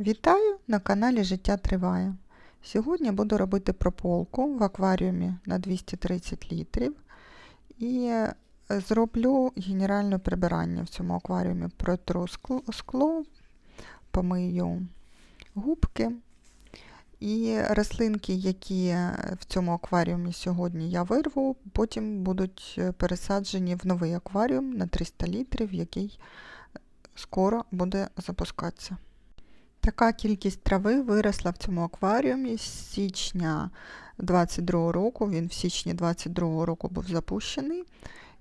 Вітаю на каналі Життя Триває. Сьогодні буду робити прополку в акваріумі на 230 літрів і е, зроблю генеральне прибирання в цьому акваріумі. Протру скло, помию губки. І рослинки, які в цьому акваріумі сьогодні я вирву, потім будуть е, пересаджені в новий акваріум на 300 літрів, який скоро буде запускатися. Така кількість трави виросла в цьому акваріумі з січня 22 року. Він в січні 22 року був запущений.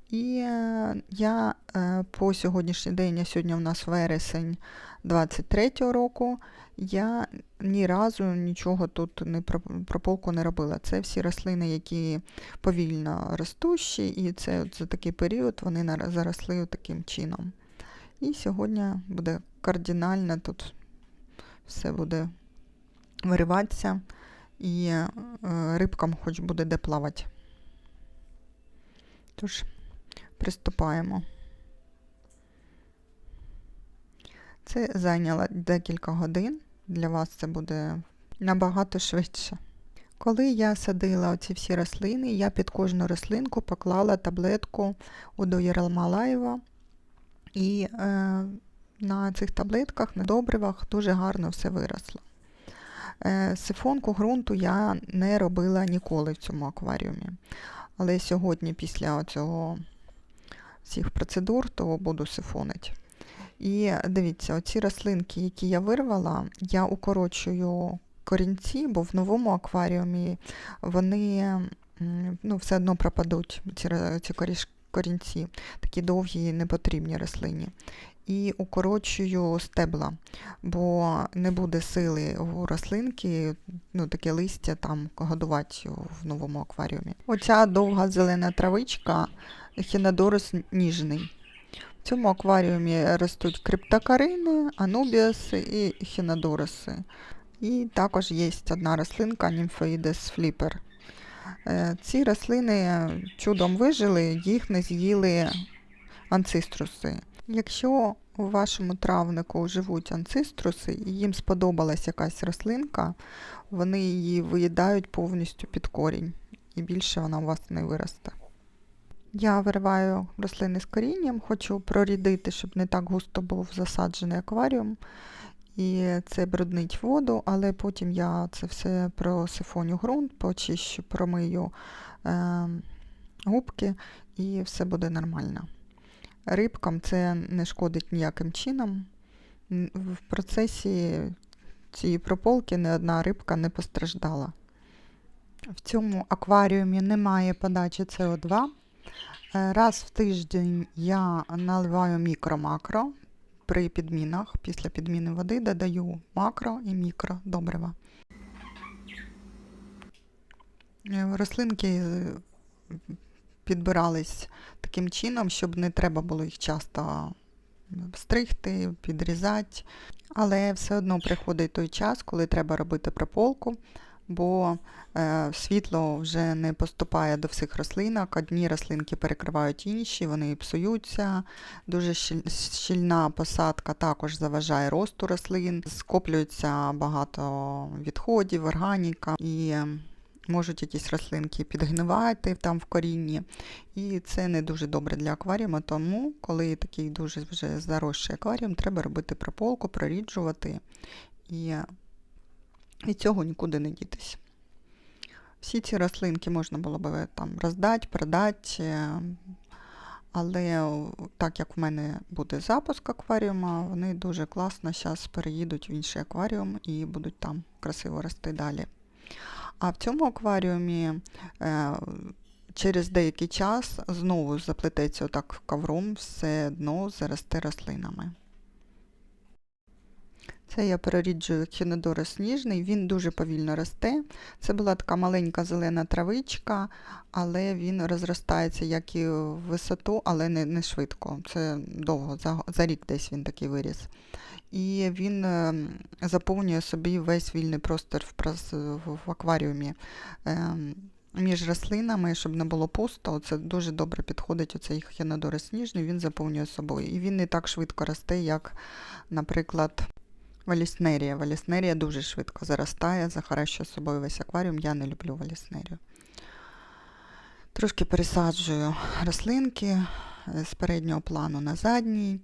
І е, я е, по сьогоднішній день, а сьогодні у нас вересень 23 року, я ні разу нічого тут не прополку не робила. Це всі рослини, які повільно ростущі, і це от за такий період вони заросли таким чином. І сьогодні буде кардинально тут все буде вириватися і е, рибкам хоч буде де плавати. Тож, приступаємо. Це зайняло декілька годин. Для вас це буде набагато швидше. Коли я садила оці всі рослини, я під кожну рослинку поклала таблетку Удо Єралмалаєва і е, на цих таблетках, на добривах дуже гарно все виросло. Е, сифонку ґрунту я не робила ніколи в цьому акваріумі. Але сьогодні, після цього всіх процедур, то буду сифонити. І дивіться, оці рослинки, які я вирвала, я укорочую корінці, бо в новому акваріумі вони ну, все одно пропадуть, ці, ці корінці, такі довгі і непотрібні рослині і укорочую стебла, бо не буде сили у рослинки, ну таке листя там годувати в новому акваріумі. Оця довга зелена травичка хінодорус ніжний. В цьому акваріумі ростуть криптокарини, анубіаси і хінодоруси. І також є одна рослинка німфоїдес фліпер. Е, ці рослини чудом вижили, їх не з'їли анциструси. Якщо у вашому травнику живуть анциструси і їм сподобалась якась рослинка, вони її виїдають повністю під корінь, і більше вона у вас не виросте. Я вириваю рослини з корінням, хочу прорідити, щоб не так густо був засаджений акваріум. І це бруднить воду, але потім я це все просифоню ґрунт, почищу, промию е, губки і все буде нормально. Рибкам це не шкодить ніяким чином. В процесі цієї прополки не одна рибка не постраждала. В цьому акваріумі немає подачі СО2. Е, раз в тиждень я наливаю мікро-макро при підмінах. Після підміни води додаю макро і мікро добрива. Е, рослинки підбирались таким чином, щоб не треба було їх часто стригти, підрізати. Але все одно приходить той час, коли треба робити прополку, бо е, світло вже не поступає до всіх рослинок. Одні рослинки перекривають інші, вони псуються. Дуже щільна посадка також заважає росту рослин, скоплюється багато відходів, органіка. і можуть якісь рослинки підгнивати там в корінні. І це не дуже добре для акваріуму, тому, коли такий дуже вже заросший акваріум, треба робити прополку, проріджувати і від цього нікуди не дітись. Всі ці рослинки можна було б там роздати, продати, але так як в мене буде запуск акваріума, вони дуже класно зараз переїдуть в інший акваріум і будуть там красиво рости далі. А в цьому акваріумі е, через деякий час знову заплететься отак ковром, все дно заросте рослинами. Це я переріджую хінодорос сніжний, він дуже повільно росте. Це була така маленька зелена травичка, але він розростається як і в висоту, але не не швидко. Це довго, за, за рік десь він такий виріс і він ем, заповнює собі весь вільний простір в акваріумі. Ем, між рослинами, щоб не було пусто, це дуже добре підходить оцей хінодорис сніжний, він заповнює собою. І він не так швидко росте, як, наприклад, Валіснерія. Валіснерія дуже швидко заростає, захаращує собою весь акваріум. Я не люблю валіснерію. Трошки пересаджую рослинки е, з переднього плану на задній.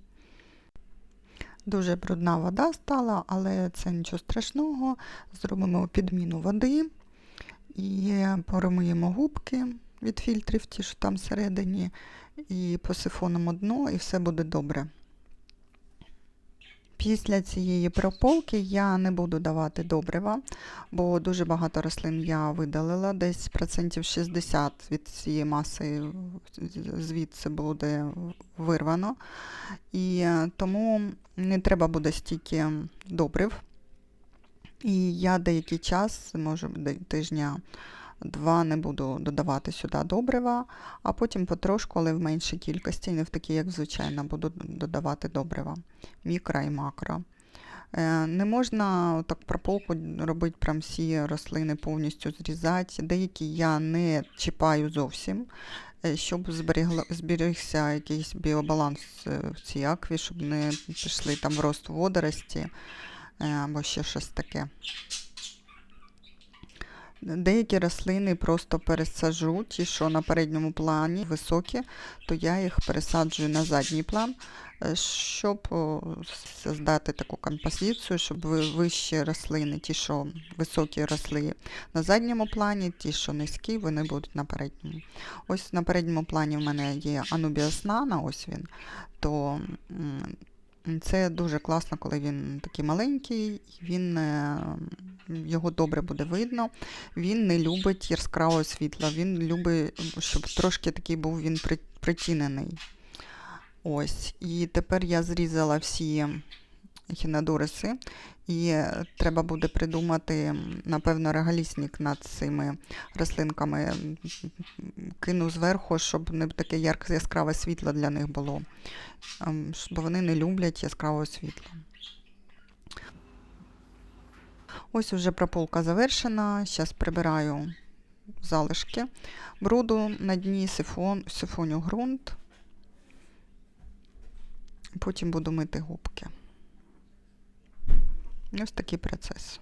Дуже брудна вода стала, але це нічого страшного. Зробимо підміну води і промиємо губки від фільтрів, ті, що там всередині, і посифонимо дно, і все буде добре. Після цієї прополки я не буду давати добрива, бо дуже багато рослин я видалила, десь процентів 60 від цієї маси звідси буде вирвано. І е, тому не треба буде стільки добрив. І я деякий час, може тижня два не буду додавати сюди добрива, а потім потрошку, але в меншій кількості, не в такій, як звичайно, буду додавати добрива, мікро і макро. Е, не можна так прополку робити прям всі рослини повністю зрізати. Деякі я не чіпаю зовсім, е, щоб зберігся якийсь біобаланс е, в цій акві, щоб не пішли там рост водорості або ще щось таке. Деякі рослини просто пересаджу, ті, що на передньому плані високі, то я їх пересаджую на задній план, е, щоб создати таку композицію, щоб вищі рослини, ті, що високі росли на задньому плані, ті, що низькі, вони будуть на передньому. Ось на передньому плані в мене є Anubias nana, ось він, то це дуже класно, коли він такий маленький, він, е, його добре буде видно. Він не любить яскравого світла, він любить, щоб трошки такий був він притінений. Ось. І тепер я зрізала всі хінодориси, і треба буде придумати, напевно, регаліснік над цими рослинками. Кину зверху, щоб не таке яскраве світло для них було. Ем, бо вони не люблять яскравого світла. Ось вже прополка завершена. Зараз прибираю залишки бруду на дні сифон, сифоню ґрунт. Потім буду мити губки. Ось такий процес.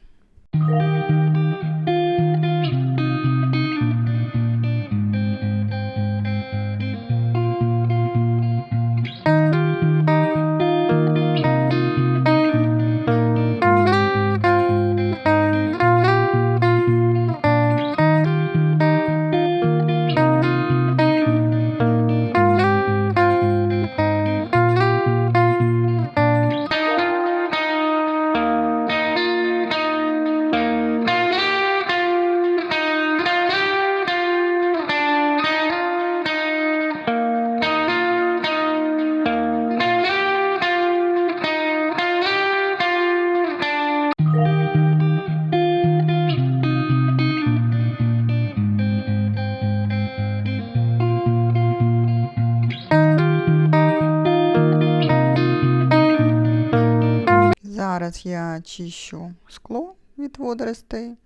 Зараз я чищу скло від водоростей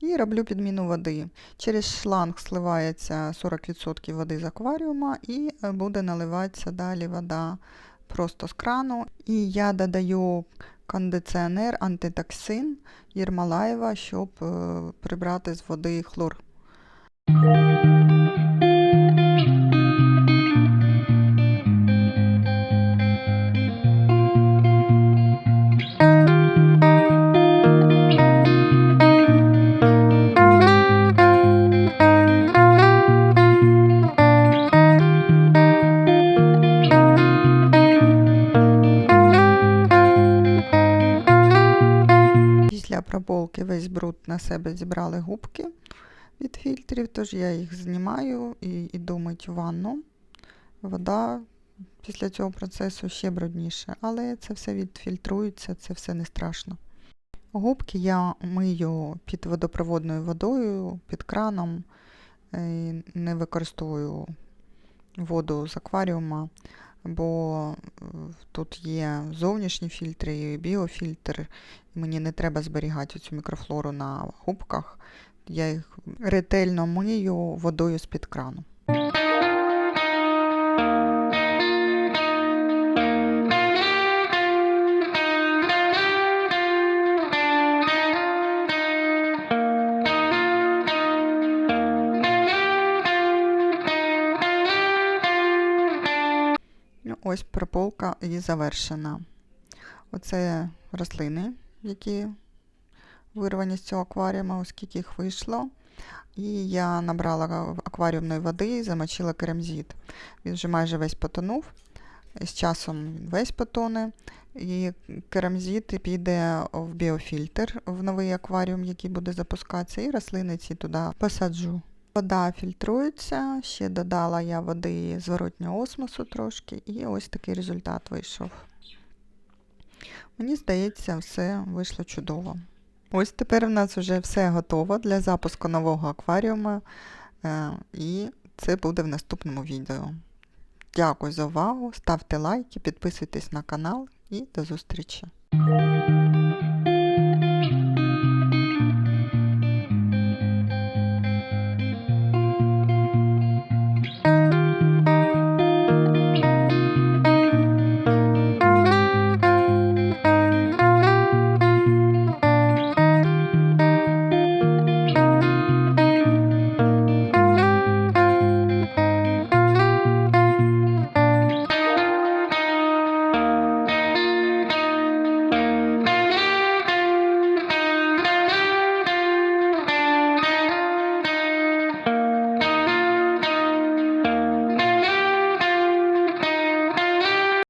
і роблю підміну води. Через шланг сливається 40% води з акваріума і е, буде наливатися далі вода просто з крану. І я додаю кондиціонер, антитоксин Єрмалаєва, щоб е, прибрати з води хлор. Прополки весь бруд на себе зібрали губки від фільтрів, тож я їх знімаю і йду мить в ванну. Вода після цього процесу ще брудніше, але це все відфільтрується, це все не страшно. Губки я мию під водопроводною водою, під краном, не використовую воду з акваріума бо е, тут є зовнішні фільтри і біофільтр. Мені не треба зберігати цю мікрофлору на губках. Я їх ретельно мию водою з-під крану. Ось прополка і завершена. Оце рослини, які вирвані з цього акваріума, оскільки їх вийшло. І я набрала акваріумної води, і замочила керамзит. Він вже майже весь потонув. З часом він весь потоне. І керамзит піде в біофільтр в новий акваріум, який буде запускатися, і рослини ці туди посаджу. Вода фільтрується, ще додала я води зворотнього осмосу трошки, і ось такий результат вийшов. Мені здається, все вийшло чудово. Ось тепер в нас вже все готово для запуску нового акваріуму, е, і це буде в наступному відео. Дякую за увагу, ставте лайки, підписуйтесь на канал і до зустрічі!